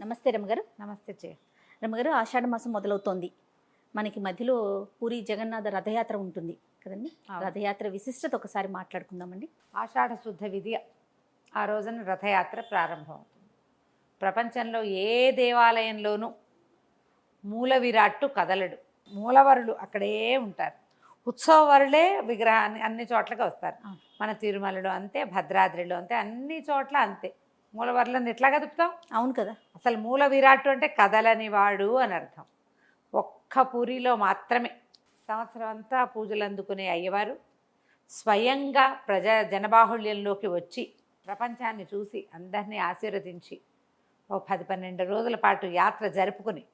నమస్తే రమ్మగారు నమస్తే చే. రమ్మగారు ఆషాఢ మాసం మొదలవుతోంది. మనకి మధ్యలో పూరి జగన్నాథ రథయాత్ర ఉంటుంది కదండి. రథయాత్ర విశిష్టత ఒకసారి మాట్లాడుకుందామండి. ఆషాఢ శుద్ధ విధియ ఆ రోజున రథయాత్ర ప్రారంభమవుతుంది. ప్రపంచంలో ఏ దేవాలయంలోనూ మూల విరాట్టు కదలడు. మూలవరులు అక్కడే ఉంటారు. ఉత్సవవరులే విగ్రహాన్ని అన్ని చోట్లకి వస్తారు. మన తిరుమలలో అంతే భద్రాద్రిలో అంతే అన్ని చోట్ల అంతే. మూలవరులను ఎట్లా కదుపుతాం? అవును కదా. అసలు మూల విరాట్టు అంటే కదలని వాడు అని అర్థం. ఒక్క పూరిలో మాత్రమే. సంవత్సరం అంతా పూజలు అందుకునే అయ్యవారు స్వయంగా ప్రజా జనబాహుళ్యంలోకి వచ్చి ప్రపంచాన్ని చూసి అందరినీ ఆశీర్వదించి ఓ పది పన్నెండు రోజుల పాటు యాత్ర జరుపుకుని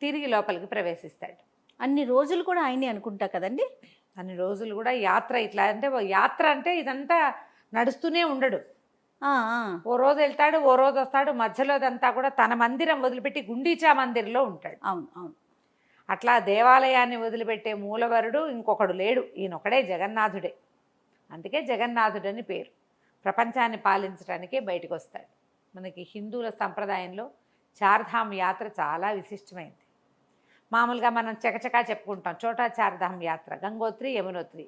తిరిగి లోపలికి ప్రవేశిస్తాడు. అన్ని రోజులు కూడా ఆయనే అనుకుంటా కదండి? అన్ని రోజులు కూడా యాత్ర ఇట్లా అంటే ఓ యాత్ర అంటే ఇదంతా నడుస్తూనే ఉండడు. ఓ రోజు వెళ్తాడు ఓ రోజు వస్తాడు. మధ్యలోదంతా కూడా తన మందిరం వదిలిపెట్టి గుండీచా మందిరంలో ఉంటాడు. అవును అవును. అట్లా దేవాలయాన్ని వదిలిపెట్టే మూలవరుడు ఇంకొకడు లేడు. ఈయనొకడే జగన్నాథుడే. అందుకే జగన్నాథుడని పేరు. ప్రపంచాన్ని పాలించడానికే బయటకు వస్తాడు మనకి హిందువుల సంప్రదాయంలో చార్ధామ్ యాత్ర చాలా విశిష్టమైంది. మామూలుగా మనం చకచకా చెప్పుకుంటాం. చోటా చార్ధామ్ యాత్ర గంగోత్రి యమునోత్రి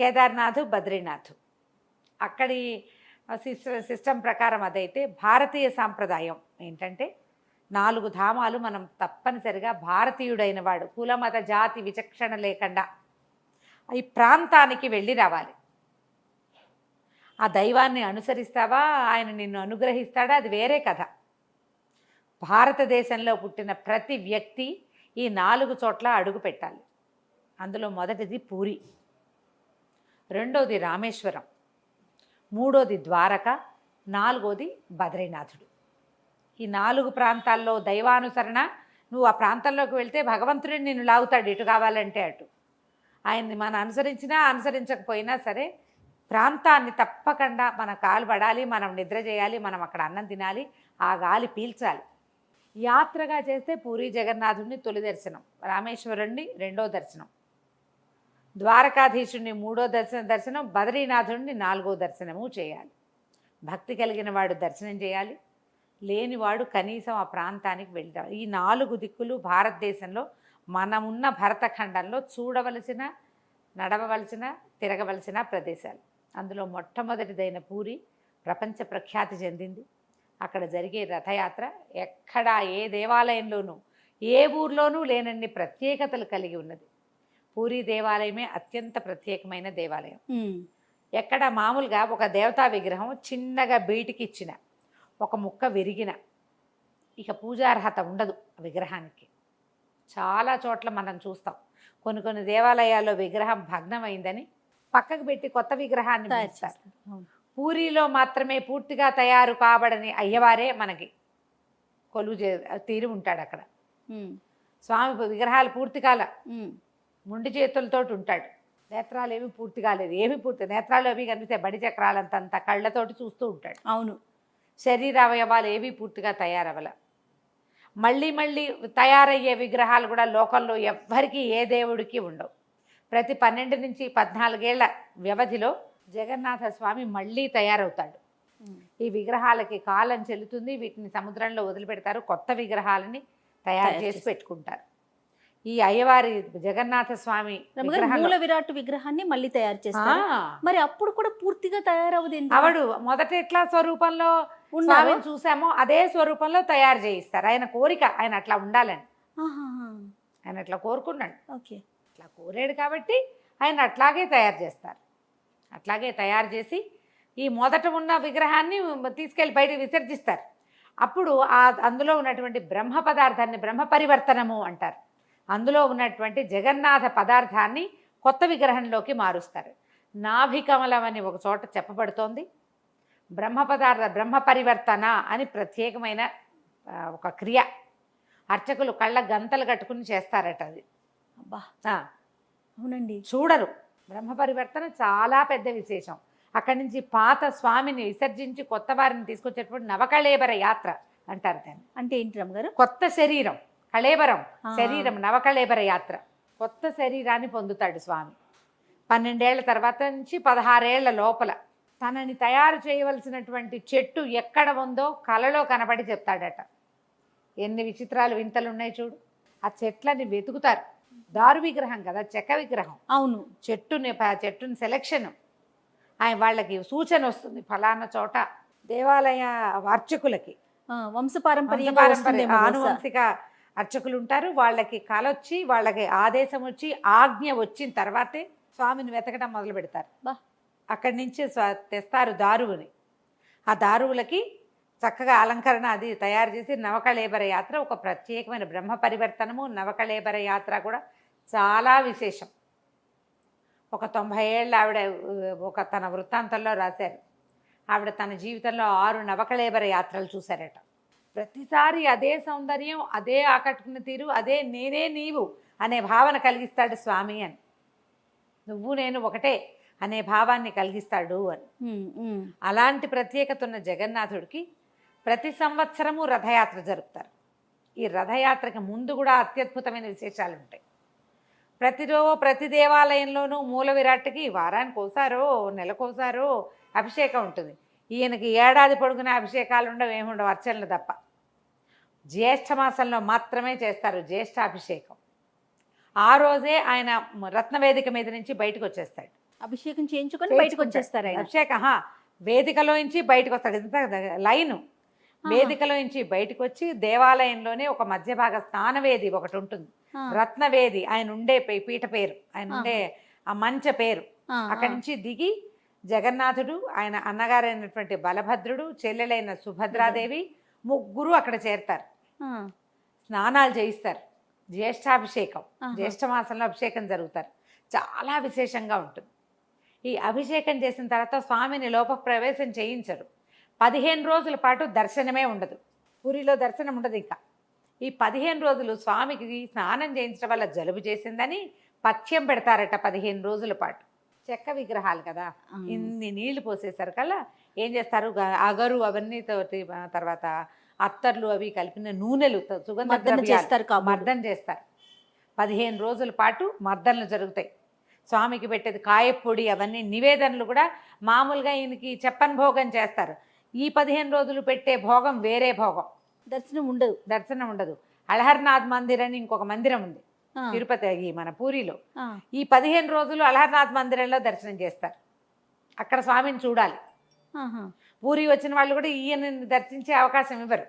కేదార్నాథ్ బద్రీనాథ్. అక్కడి సిస్టమ్ ప్రకారం అదైతే భారతీయ సాంప్రదాయం. ఏంటంటే నాలుగు ధామాలు మనం తప్పనిసరిగా భారతీయుడైన వాడు కులమత జాతి విచక్షణ లేకుండా ఈ ప్రాంతానికి వెళ్ళి రావాలి. ఆ దైవాన్ని అనుసరిస్తావా? ఆయన నిన్ను అనుగ్రహిస్తాడా? అది వేరే కథ. భారతదేశంలో పుట్టిన ప్రతి వ్యక్తి ఈ నాలుగు చోట్ల అడుగు పెట్టాలి. అందులో మొదటిది పూరి రెండోది రామేశ్వరం. మూడోది ద్వారక నాలుగోది బద్రీనాథుడు. ఈ నాలుగు ప్రాంతాల్లో దైవానుసరణ నువ్వు ఆ ప్రాంతంలోకి వెళ్తే భగవంతుడిని నిన్ను లాగుతాడు ఇటు కావాలంటే అటు. ఆయన్ని మనం అనుసరించినా అనుసరించకపోయినా సరే ప్రాంతాన్ని తప్పకుండా మన కాలు పడాలి మనం నిద్ర చేయాలి మనం అక్కడ అన్నం తినాలి ఆ గాలి పీల్చాలి. యాత్రగా చేస్తే పూరి జగన్నాథుడిని తొలి దర్శనం రామేశ్వరుణ్ణి రెండో దర్శనం. ద్వారకాధీశుడిని మూడో దర్శన దర్శనం బద్రీనాథుడిని నాలుగో దర్శనము చేయాలి. భక్తి కలిగిన వాడు దర్శనం చేయాలి. లేనివాడు కనీసం ఆ ప్రాంతానికి వెళ్తాడు ఈ నాలుగు దిక్కులు భారతదేశంలో మనమున్న భరతఖండంలో చూడవలసిన నడవవలసిన తిరగవలసిన ప్రదేశాలు. అందులో మొట్టమొదటిదైన పూరి ప్రపంచ ప్రఖ్యాతి చెందింది. అక్కడ జరిగే రథయాత్ర ఎక్కడా ఏ దేవాలయంలోనూ ఏ ఊర్లోనూ లేనన్ని ప్రత్యేకతలు కలిగి ఉన్నది. పూరి దేవాలయమే అత్యంత ప్రత్యేకమైన దేవాలయం. ఎక్కడ మామూలుగా ఒక దేవతా విగ్రహం చిన్నగా బయటికి ఇచ్చిన ఒక ముక్క విరిగిన ఇక పూజార్హత ఉండదు ఆ విగ్రహానికి చాలా చోట్ల మనం చూస్తాం కొన్ని కొన్ని దేవాలయాల్లో విగ్రహం భగ్నమైందని పక్కకు పెట్టి కొత్త విగ్రహాన్ని తయారు. పూరిలో మాత్రమే పూర్తిగా తయారు కాబడని అయ్యవారే మనకి కొలువు తీరి ఉంటాడు అక్కడ. స్వామి విగ్రహాలు పూర్తి కాల. ముండి చేతులతోటి ఉంటాడు. నేత్రాలు ఏమి పూర్తి కాలేదు. ఏమి పూర్తి నేత్రాలు అవి కనిపిస్తే బడి చక్రాలంతంత కళ్ళతోటి చూస్తూ ఉంటాడు. అవును. శరీర అవయవాలు ఏవి పూర్తిగా తయారవల మళ్ళీ మళ్ళీ తయారయ్యే విగ్రహాలు కూడా లోకంలో ఎవ్వరికీ ఏ దేవుడికి ఉండవు. ప్రతి పన్నెండు నుంచి పద్నాలుగేళ్ళ వ్యవధిలో జగన్నాథ స్వామి మళ్ళీ తయారవుతాడు. ఈ విగ్రహాలకి కాలం చెల్లుతుంది. వీటిని సముద్రంలో వదిలిపెడతారు. కొత్త విగ్రహాలని తయారు చేసి. పెట్టుకుంటారు. ఈ అయ్యవారి జగన్నాథ స్వామి మూల విరాట్ విగ్రహాన్ని మళ్ళీ తయారు చేస్తారు. మరి అప్పుడు కూడా పూర్తిగా తయారవదు? అవడు మొదట ఎట్లా స్వరూపంలో స్వామిని చూసామో అదే స్వరూపంలో తయారు చేయిస్తారు. ఆయన కోరిక ఆయన అట్లా ఉండాలని. ఆయన అట్లా కోరుకున్నాడు. ఓకే. అట్లా కోరాడు కాబట్టి ఆయన అట్లాగే తయారు చేస్తారు. అట్లాగే తయారు చేసి ఈ మొదట ఉన్న విగ్రహాన్ని తీసుకెళ్ళి బయటకు విసర్జిస్తారు. అప్పుడు ఆ అందులో ఉన్నటువంటి బ్రహ్మ పదార్థాన్ని బ్రహ్మ పరివర్తనము అంటారు. అందులో ఉన్నటువంటి జగన్నాథ పదార్థాన్ని కొత్త విగ్రహంలోకి మారుస్తారు. నాభికమలం అని ఒక చోట చెప్పబడుతోంది. బ్రహ్మ పదార్థ బ్రహ్మ పరివర్తన అని ప్రత్యేకమైన ఒక క్రియ. అర్చకులు కళ్ళ గంతలు కట్టుకుని చేస్తారట అది. అబ్బా. అవునండి. చూడరు. బ్రహ్మ పరివర్తన చాలా పెద్ద విశేషం. అక్కడి నుంచి పాత స్వామిని విసర్జించి కొత్త వారిని తీసుకొచ్చేటప్పుడు నవకళేబర యాత్ర అంటారు దాన్ని. అంటే ఏంటి రమ్మగారు? కొత్త శరీరం. కళేబరం. శరీరం నవకళేబర యాత్ర. కొత్త శరీరాన్ని పొందుతాడు స్వామి. పన్నెండేళ్ళ తర్వాత నుంచి పదహారేళ్ళ లోపల తనని తయారు చేయవలసినటువంటి చెట్టు ఎక్కడ ఉందో కలలో కనబడి చెప్తాడట. ఎన్ని విచిత్రాలు వింతలు ఉన్నాయి చూడు. ఆ చెట్లని వెతుకుతారు. దారు విగ్రహం కదా చెక్క విగ్రహం. అవును. చెట్టుని చెట్టుని సెలక్షన్ ఆయన వాళ్ళకి సూచన వస్తుంది ఫలానా చోట. దేవాలయ అర్చకులకి వంశపారంపర్య-. ఆనువంశిక అర్చకులు ఉంటారు వాళ్ళకి కలొచ్చి వాళ్ళకి ఆదేశం వచ్చి ఆజ్ఞ వచ్చిన తర్వాతే స్వామిని వెతకడం మొదలు పెడతారు. బా. అక్కడి నుంచి తెస్తారు దారువుని. ఆ దారువులకి చక్కగా అలంకరణ అది తయారు చేసి నవకళేబర యాత్ర ఒక ప్రత్యేకమైన బ్రహ్మ పరివర్తనము నవకళేబర యాత్ర కూడా చాలా విశేషం. ఒక తొంభై ఏళ్ళ ఆవిడ ఒక తన వృత్తాంతంలో రాశారు. ఆవిడ తన జీవితంలో ఆరు నవకళేబర యాత్రలు చూశారట. ప్రతిసారి అదే సౌందర్యం అదే ఆకట్టుకున్న తీరు అదే నేనే నీవు అనే భావన కలిగిస్తాడు స్వామి అని. నువ్వు నేను ఒకటే అనే భావాన్ని కలిగిస్తాడు అని. అలాంటి ప్రత్యేకత ఉన్న జగన్నాథుడికి ప్రతి సంవత్సరము రథయాత్ర జరుపుతారు. ఈ రథయాత్రకి ముందు కూడా అత్యద్భుతమైన విశేషాలు ఉంటాయి. ప్రతిరో ప్రతి దేవాలయంలోనూ మూల విరాట్కి వారానికి ఒకసారో నెలకోసారో అభిషేకం ఉంటుంది. ఈయనకి ఏడాది పొడుగున అభిషేకాలు ఉండవు ఏముండవు అర్చనలు తప్ప. జ్యేష్ఠ మాసంలో మాత్రమే చేస్తారు జ్యేష్ఠాభిషేకం. ఆ రోజే ఆయన రత్నవేదిక మీద నుంచి బయటకు వచ్చేస్తాడు. అభిషేకం చేయించుకొని బయటకు వచ్చేస్తారు అభిషేక్ వేదికలో నుంచి బయటకు వస్తాడు. ఇంత లైను. వేదికలో నుంచి బయటకు వచ్చి దేవాలయంలోనే ఒక మధ్య భాగ స్నానవేది ఒకటి ఉంటుంది. రత్నవేది ఆయన ఉండే పీఠ పేరు. ఆయన ఉండే ఆ మంచ పేరు. అక్కడి నుంచి దిగి జగన్నాథుడు ఆయన అన్నగారైనటువంటి బలభద్రుడు చెల్లెలైన సుభద్రాదేవి ముగ్గురు అక్కడ చేరతారు. స్నానాలు చేయిస్తారు. జ్యేష్ఠాభిషేకం. జ్యేష్ఠ మాసంలో అభిషేకం జరుగుతారు. చాలా విశేషంగా ఉంటుంది. ఈ అభిషేకం చేసిన తర్వాత స్వామిని లోప ప్రవేశం చేయించరు పదిహేను రోజుల పాటు దర్శనమే ఉండదు. పూరిలో దర్శనం ఉండదు ఇంకా. ఈ పదిహేను రోజులు స్వామికి స్నానం చేయించడం వల్ల జలుబు చేసిందని పథ్యం పెడతారట పదిహేను రోజుల పాటు. చెక్క విగ్రహాలు కదా. ఇన్ని నీళ్ళు పోసేసరికల్లా ఏం చేస్తారు? అగరు అవన్నీ తర్వాత అత్తర్లు అవి కలిపిన నూనెలు సుగంధ చేస్తారు. మర్దన చేస్తారు. పదిహేను రోజుల పాటు మర్దనలు జరుగుతాయి. స్వామికి పెట్టేది కాయపొడి అవన్నీ నివేదనలు కూడా మామూలుగా ఈయనకి చెప్పని భోగం చేస్తారు. ఈ పదిహేను రోజులు పెట్టే భోగం వేరే భోగం. దర్శనం ఉండదు. దర్శనం ఉండదు. అలహర్నాథ్ మందిర్ అని ఇంకొక మందిరం ఉంది. తిరుపతి మన పూరిలో. ఈ పదిహేను రోజులు అలహర్నాథ్ మందిరంలో దర్శనం చేస్తారు. అక్కడ స్వామిని చూడాలి. ఊరి వచ్చిన వాళ్ళు కూడా ఈయనని దర్శించే అవకాశం ఇవ్వరు.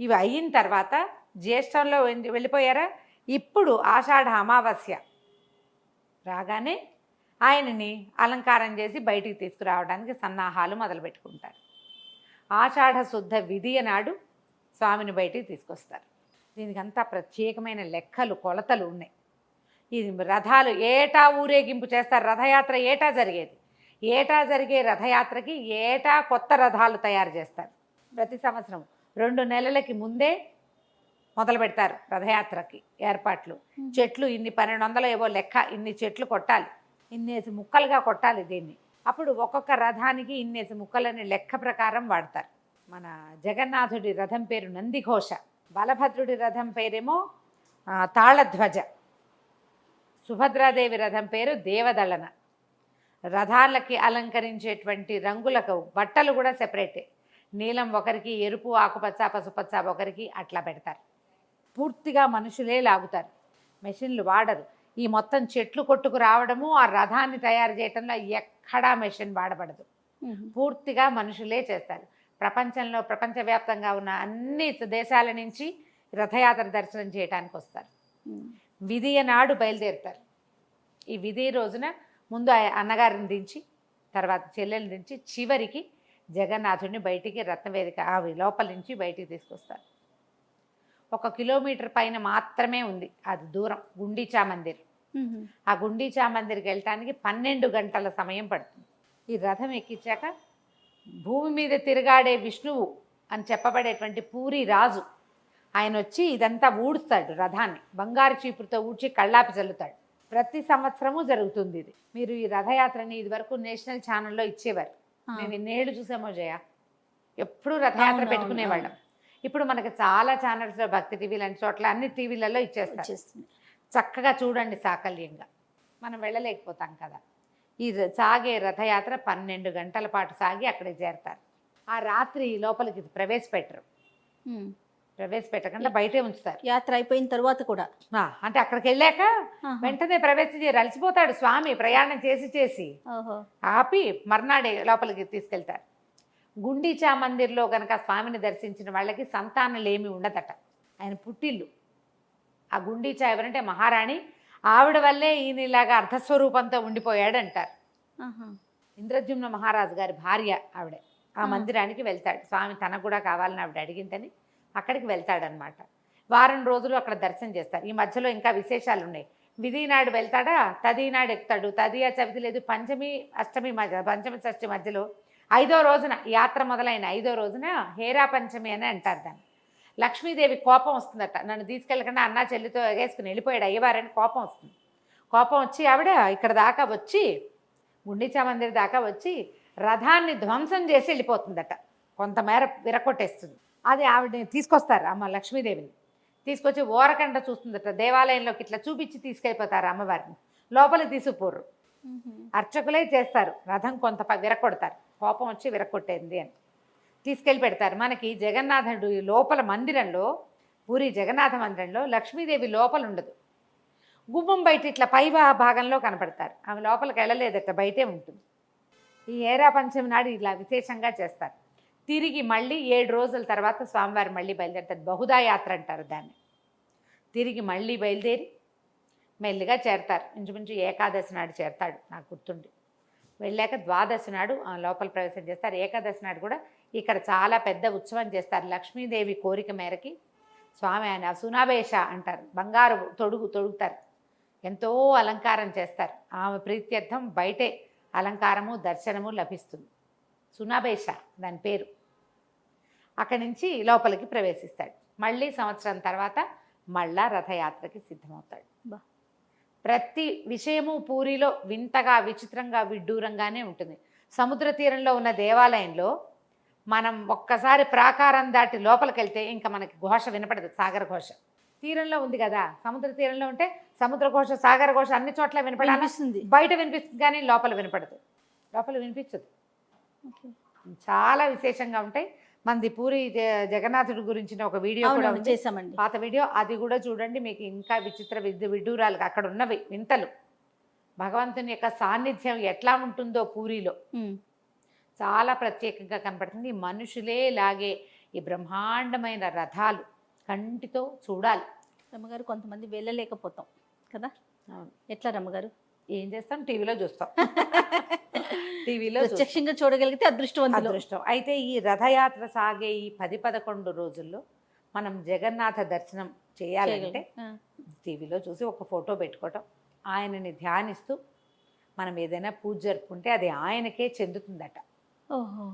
ఇవి అయిన తర్వాత జ్యేష్ఠంలో వెళ్ళిపోయారా? ఇప్పుడు ఆషాఢ అమావాస్య. రాగానే ఆయనని అలంకారం చేసి బయటికి తీసుకురావడానికి సన్నాహాలు మొదలుపెట్టుకుంటారు. ఆషాఢ శుద్ధ విధియ నాడు స్వామిని బయటికి తీసుకొస్తారు. దీనికంతా ప్రత్యేకమైన లెక్కలు కొలతలు ఉన్నాయి. ఇది రథాలు ఏటా ఊరేగింపు చేస్తారు? రథయాత్ర ఏటా జరిగేది? ఏటా జరిగే రథయాత్రకి ఏటా కొత్త రథాలు తయారు చేస్తారు. ప్రతి సంవత్సరం రెండు నెలలకి ముందే మొదలు పెడతారు రథయాత్రకి ఏర్పాట్లు. చెట్లు ఇన్ని పన్నెండు వందలు ఏవో లెక్క ఇన్ని చెట్లు కొట్టాలి. ఇన్నేసి ముక్కలుగా కొట్టాలి దీన్ని. అప్పుడు ఒక్కొక్క రథానికి ఇన్నేసి ముక్కలని లెక్క ప్రకారం వాడతారు. మన జగన్నాథుడి రథం పేరు నందిఘోష. బలభద్రుడి రథం పేరేమో తాళధ్వజ. సుభద్రాదేవి రథం పేరు దేవదళన. రథాలకి అలంకరించేటువంటి రంగులకు బట్టలు కూడా సెపరేటే నీలం ఒకరికి ఎరుపు ఆకుపచ్చ పసుపచ్చ ఒకరికి అట్లా పెడతారు. పూర్తిగా మనుషులే లాగుతారు. మెషిన్లు వాడరు. ఈ మొత్తం చెట్లు కొట్టుకు రావడము ఆ రథాన్ని తయారు చేయటంలో ఎక్కడా మెషిన్ వాడబడదు. పూర్తిగా మనుషులే చేస్తారు. ప్రపంచంలో ప్రపంచవ్యాప్తంగా ఉన్న అన్ని దేశాల నుంచి రథయాత్ర దర్శనం చేయడానికి వస్తారు. విధియ నాడు బయలుదేరుతారు. ఈ విధి రోజున ముందు ఆ అన్నగారిని దించి తర్వాత చెల్లెల్ని దించి చివరికి జగన్నాథుడిని బయటికి రత్నవేదిక ఆ లోపల నుంచి బయటికి తీసుకొస్తారు. ఒక కిలోమీటర్ పైన మాత్రమే ఉంది అది దూరం గుండీచా మందిర్. ఆ గుండీచా మందిర్కి వెళ్ళటానికి పన్నెండు గంటల సమయం పడుతుంది. ఈ రథం ఎక్కించాక భూమి మీద తిరగాడే విష్ణువు అని చెప్పబడేటువంటి పూరి రాజు ఆయన వచ్చి ఇదంతా ఊడుస్తాడు రథాన్ని. బంగారు చీపురుతో ఊడ్చి కళ్ళాపి చల్లుతాడు. ప్రతి సంవత్సరము జరుగుతుంది ఇది. మీరు ఈ రథయాత్రని ఇదివరకు నేషనల్ ఛానల్లో ఇచ్చేవారు. మేము ఎన్నేళ్ళు చూసామో జయ? ఎప్పుడు రథయాత్ర పెట్టుకునేవాళ్ళం. ఇప్పుడు మనకి చాలా ఛానల్స్లో భక్తి టీవీ లాంటి చోట్ల అన్ని టీవీలలో ఇచ్చేస్తారు. చక్కగా చూడండి సాకల్యంగా. మనం వెళ్ళలేకపోతాం కదా. ఈ సాగే రథయాత్ర పన్నెండు గంటల పాటు సాగి అక్కడికి చేరతారు. ఆ రాత్రి లోపలికి ప్రవేశపెట్టరు. ప్రవేశపెట్టకుండా బయటే ఉంచుతారు. యాత్ర అయిపోయిన తర్వాత కూడా. అంటే అక్కడికి వెళ్ళాక. వెంటనే ప్రవేశం చేయ అలసిపోతాడు స్వామి ప్రయాణం చేసి చేసి. ఆపి మర్నాడే లోపలికి తీసుకెళ్తారు. గుండీచా మందిర్లో గనక స్వామిని దర్శించిన వాళ్ళకి సంతానలేమి ఉండదట. ఆయన పుట్టిల్లు. ఆ గుండీచా ఎవరంటే మహారాణి. ఆవిడ వల్లే ఈయన ఇలాగా అర్ధస్వరూపంతో ఉండిపోయాడు అంటారు ఆహా. ఇంద్రద్యుమ్న మహారాజు గారి భార్య ఆవిడ. ఆ ఆ. మందిరానికి వెళ్తాడు. స్వామి తనకు కూడా కావాలని ఆవిడ అడిగిందని అక్కడికి వెళ్తాడనమాట. వారం రోజులు అక్కడ దర్శనం చేస్తారు. ఈ మధ్యలో ఇంకా విశేషాలు ఉన్నాయి విధి నాడు వెళ్తాడా? తది నాడు ఎక్కుతాడు. తదియా చవితి లేదు. పంచమి అష్టమి మధ్య పంచమి షష్ఠి మధ్యలో ఐదో రోజున యాత్ర మొదలైన ఐదో రోజున హేరా పంచమి అని అంటారు దాన్ని. లక్ష్మీదేవి కోపం వస్తుందట. నన్ను తీసుకెళ్ళకుండా అన్నా చెల్లితో ఎగేసుకుని వెళ్ళిపోయాడు అయ్యవారని కోపం వస్తుంది. కోపం వచ్చి ఆవిడ ఇక్కడ దాకా వచ్చి గుండీచా మందిర్ దాకా వచ్చి రథాన్ని ధ్వంసం చేసి వెళ్ళిపోతుందట. కొంతమేర విరకొట్టేస్తుంది అది ఆవిడని తీసుకొస్తారు అమ్మ లక్ష్మీదేవిని. తీసుకొచ్చి ఓరకంట చూస్తుందట. దేవాలయంలోకి ఇట్లా చూపించి తీసుకెళ్ళిపోతారు అమ్మవారిని. లోపలికి తీసుకుపోరు. అర్చకులే చేస్తారు. రథం కొంత ప- విరక్కొడతారు. కోపం వచ్చి విరక్కొట్టేంది అని. తీసుకెళ్ళి పెడతారు. మనకి జగన్నాథుడు ఈ లోపల మందిరంలో పూరి జగన్నాథ మందిరంలో లక్ష్మీదేవి లోపల ఉండదు. గుమ్మం బయట ఇట్లా పై భాగంలో కనపడతారు. ఆమె లోపలికి వెళ్ళలేదట బయటే ఉంటుంది. ఈ ఏరా పంచమి నాడు ఇలా విశేషంగా చేస్తారు. తిరిగి మళ్ళీ ఏడు రోజుల తర్వాత స్వామివారు మళ్ళీ బయలుదేరుతారు. బహుదా యాత్ర అంటారు దాన్ని. తిరిగి మళ్ళీ బయలుదేరి మెల్లిగా చేరతారు. ఇంచుమించు ఏకాదశి నాడు చేరతాడు నాకు గుర్తుండి. వెళ్ళాక ద్వాదశి నాడు ఆ లోపల ప్రవేశం చేస్తారు. ఏకాదశి నాడు కూడా ఇక్కడ చాలా పెద్ద ఉత్సవం చేస్తారు. లక్ష్మీదేవి కోరిక మేరకి స్వామి ఆయన సునాభేష అంటారు. బంగారు తొడుగు తొడుగుతారు. ఎంతో అలంకారం చేస్తారు. ఆమె ప్రీత్యర్థం బయటే అలంకారము దర్శనము లభిస్తుంది. సునాభేష దాని పేరు. అక్కడి నుంచి లోపలికి ప్రవేశిస్తాడు. మళ్ళీ సంవత్సరం తర్వాత మళ్ళా రథయాత్రకి సిద్ధమవుతాడు. ప్రతి విషయము పూరిలో వింతగా విచిత్రంగా విడ్డూరంగానే ఉంటుంది. సముద్ర తీరంలో ఉన్న దేవాలయంలో మనం ఒక్కసారి ప్రాకారం దాటి లోపలికి వెళ్తే ఇంకా మనకి ఘోష వినపడదు సాగర ఘోష. తీరంలో ఉంది కదా సముద్ర తీరంలో ఉంటే సముద్ర ఘోష సాగర ఘోష అన్ని చోట్ల వినపడాలి? బయట వినిపిస్తుంది కానీ లోపల వినపడదు. లోపల వినిపించదు. చాలా విశేషంగా ఉంటాయి. మనది పూరి జగన్నాథుడి గురించిన ఒక వీడియో కూడా చేసామండి పాత వీడియో అది కూడా చూడండి మీకు ఇంకా విచిత్ర విద్య విడ్డూరాలు అక్కడ ఉన్నవి వింతలు. భగవంతుని యొక్క సాన్నిధ్యం ఎట్లా ఉంటుందో పూరిలో. చాలా ప్రత్యేకంగా కనపడుతుంది. మనుషులే లాగే ఈ బ్రహ్మాండమైన రథాలు కంటితో చూడాలి. రమ్మగారు కొంతమంది వెళ్ళలేకపోతాం కదా. ఎట్లా రమ్మగారు? ఏం చేస్తాం? టీవీలో చూస్తాం. టీవీలో. ప్రత్యక్షంగా చూడగలిగితే అదృష్టవంతులు అదృష్టం అయితే ఈ రథయాత్ర సాగే ఈ పది పదకొండు రోజుల్లో మనం జగన్నాథ దర్శనం చేయాలంటే. టీవీలో చూసి ఒక ఫోటో పెట్టుకోవటం ఆయనని ధ్యానిస్తూ మనం ఏదైనా పూజ జరుపుకుంటే అది ఆయనకే చెందుతుందట ఓహో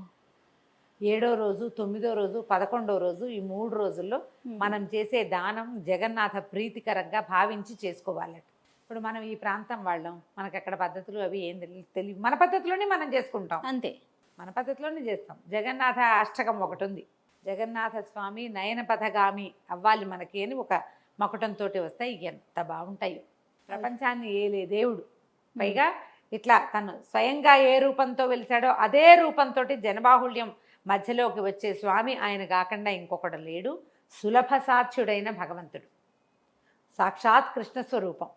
ఏడో రోజు తొమ్మిదో రోజు పదకొండో రోజు ఈ మూడు రోజుల్లో. మనం చేసే దానం జగన్నాథ ప్రీతికరంగా భావించి చేసుకోవాలట ఇప్పుడు మనం ఈ ప్రాంతం వాళ్ళం మనకు అక్కడ పద్ధతులు అవి ఏం తెలి- తెలియదు మన పద్ధతిలోనే మనం చేసుకుంటాం. అంతే. మన పద్ధతిలోనే చేస్తాం. జగన్నాథ అష్టకం ఒకటి ఉంది జగన్నాథ స్వామి నయన పథగామి అవ్వాలి మనకి అని ఒక మకుటంతో వస్తాయి ఎంత బాగుంటాయి. ప్రపంచాన్ని ఏలే దేవుడు. పైగా ఇట్లా తను స్వయంగా ఏ రూపంతో వెలిసాడో అదే రూపంతో జనబాహుళ్యం మధ్యలోకి వచ్చే స్వామి ఆయన కాకుండా ఇంకొకడు లేడు. సులభ సాధ్యుడైన భగవంతుడు. సాక్షాత్ కృష్ణ స్వరూపం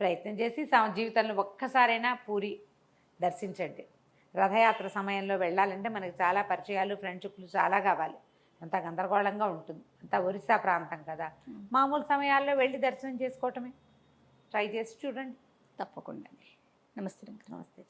ప్రయత్నం చేసి జీవితంలో ఒక్కసారైనా పూరి దర్శించండి. రథయాత్ర సమయంలో వెళ్ళాలంటే మనకి చాలా పరిచయాలు ఫ్రెండ్షిప్లు చాలా కావాలి. అంత గందరగోళంగా ఉంటుంది. అంతా ఒరిస్సా ప్రాంతం కదా. మామూలు సమయాల్లో వెళ్ళి దర్శనం చేసుకోవటమే. ట్రై చేసి చూడండి. తప్పకుండా నమస్తే. నమస్తే